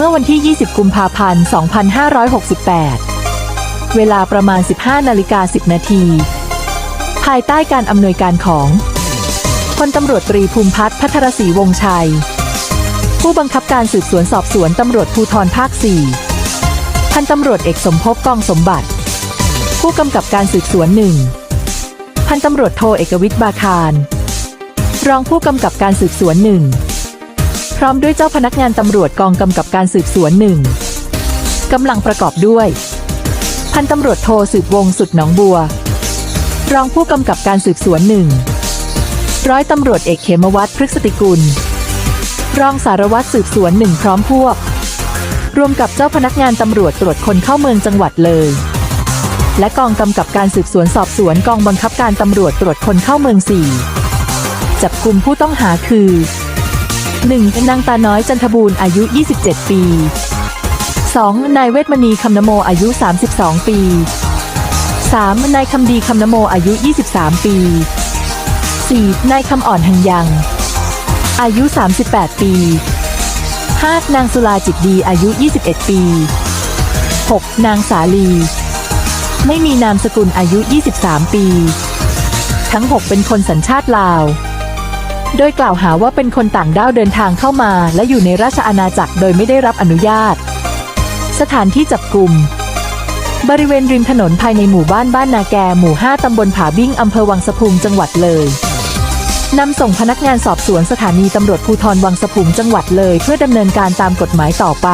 เมื่อวันที่ 20 กุมภาพันธ์ 2568 เวลาประมาณ 15 นาฬิกา 10 นาที ภายใต้การอำนวยการของพลตำรวจตรีภูมิพัฒน์พัทรศรีวงศ์ชัย ผู้บังคับการสืบสวนสอบสวนตำรวจภูธรภาค 4 พันตำรวจเอกสมภพกองสมบัติ ผู้กำกับการสืบสวนหนึ่งพันตำรวจโทเอกวิทย์บาคาร รองผู้กำกับการสืบสวนหนึ่ง พร้อมด้วยเจ้าพนักงานตำรวจกองกำกับการสืบสวนหนึ่งกำลังประกอบด้วย พันตำรวจโทสืบวงสุดหนองบัว รองผู้กำกับการสืบสวนหนึ่งร้อยตำรวจเอกเขมวัฒน์พฤกษติกุล รองสารวัตรสืบสวนหนึ่งพร้อมพวก รวมกับเจ้าพนักงานตำรวจตรวจคนเข้าเมืองจังหวัดเลย และกองกำกับการสืบสวนสอบสวนกองบังคับการตำรวจตรวจคนเข้าเมืองสี่จับกลุ่มผู้ต้องหาคือ 1. นางตาน้อยจันทบูรณ์อายุ 27 ปี 2. นายเวทมณีคำนโมอายุ 32 ปี 3. นายคำดีคำนโมอายุ 23 ปี 4. นายคำอ่อนหังยัง อายุ 38 ปี 5. นางสุลาจิตดีอายุ 21 ปี 6. นางสาลี ไม่มีนามสกุลอายุ 23 ปี ทั้ง 6 เป็นคนสัญชาติลาว โดยกล่าวหาว่าเป็นคนต่างด้าวเดินทางเข้ามา และอยู่ในราชอาณาจักรโดยไม่ได้รับอนุญาต สถานที่จับกลุ่ม บริเวณริมถนนภายในหมู่บ้านบ้านนาแกหมู่ 5 ตำบลผาบิ้งอำเภอวังสะพุงจังหวัดเลยนำส่งพนักงานสอบสวนสถานีตำรวจภูธรวังสะพุงจังหวัดเลย เพื่อดำเนินการตามกฎหมายต่อไป